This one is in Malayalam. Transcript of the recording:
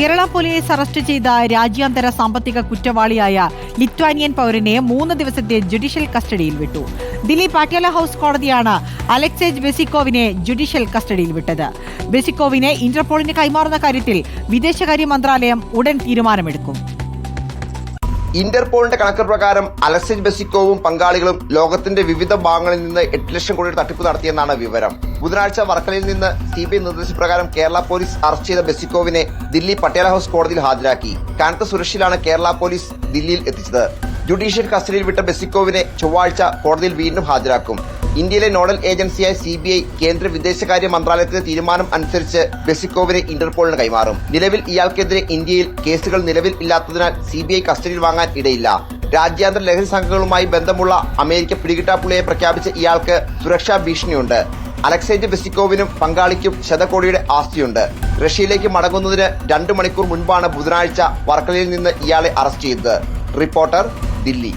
കേരള പോലീസ് അറസ്റ്റ് ചെയ്ത രാജ്യാന്തര സാമ്പത്തിക കുറ്റവാളിയായ ലിത്വാനിയൻ പൗരനെ മൂന്ന് ദിവസത്തെ ജുഡീഷ്യൽ കസ്റ്റഡിയിൽ വിട്ടു. ദില്ലി പാട്യാല ഹൌസ് കോടതിയാണ് അലക്സേജ് ബെസിക്കോവിനെ ജുഡീഷ്യൽ കസ്റ്റഡിയിൽ വിട്ടത്. ബെസിക്കോവിനെ ഇന്റർപോളിന് കൈമാറുന്ന കാര്യത്തിൽ വിദേശകാര്യ മന്ത്രാലയം ഉടൻ തീരുമാനമെടുക്കും. ഇന്റർപോളിന്റെ കണക്ക് പ്രകാരം അലക്സേജ് ബെസിക്കോവും പങ്കാളികളും ലോകത്തിന്റെ വിവിധ ഭാഗങ്ങളിൽ നിന്ന് എട്ട് ലക്ഷം കോടിയുടെ തട്ടിപ്പ് നടത്തിയെന്നാണ് വിവരം. ബുധനാഴ്ച വർക്കലയിൽ നിന്ന് സി ബി ഐ നിർദ്ദേശപ്രകാരം കേരള പോലീസ് അറസ്റ്റ് ചെയ്ത ബെസിക്കോവിനെ ദില്ലി പട്ടേല ഹൌസ് കോടതിയിൽ ഹാജരാക്കി. കനത്ത സുരക്ഷയിലാണ് കേരള പോലീസ് ദില്ലിയിൽ എത്തിച്ചത്. ജുഡീഷ്യൽ കസ്റ്റഡിയിൽ വിട്ട ബെസിക്കോവിനെ ചൊവ്വാഴ്ച കോടതിയിൽ വീണ്ടും ഹാജരാക്കും. ഇന്ത്യയിലെ നോഡൽ ഏജൻസിയായ സി ബി ഐ കേന്ദ്ര വിദേശകാര്യ മന്ത്രാലയത്തിന്റെ തീരുമാനം അനുസരിച്ച് ബെസിക്കോവിനെ ഇന്റർപോളിന് കൈമാറും. നിലവിൽ ഇയാൾക്കെതിരെ ഇന്ത്യയിൽ കേസുകൾ നിലവിൽ ഇല്ലാത്തതിനാൽ സി ബി ഐ കസ്റ്റഡിയിൽ വാങ്ങാൻ ഇടയില്ല. രാജ്യാന്തര ലഹരി സംഘങ്ങളുമായി ബന്ധമുള്ള അമേരിക്ക പിടികിട്ടാപ്പുള്ളിയെ പ്രഖ്യാപിച്ച ഇയാൾക്ക് സുരക്ഷാ ഭീഷണിയുണ്ട്. അലക്സേജ് ബെസിക്കോവിനും പങ്കാളിക്കും ശതകോടിയുടെ ആസ്തിയുണ്ട്. റഷ്യയിലേക്ക് മടങ്ങുന്നതിന് രണ്ട് മണിക്കൂർ മുൻപാണ് ബുധനാഴ്ച വർക്കലയിൽ നിന്ന് ഇയാളെ അറസ്റ്റ് ചെയ്തത്. റിപ്പോർട്ടർ ദില്ലി.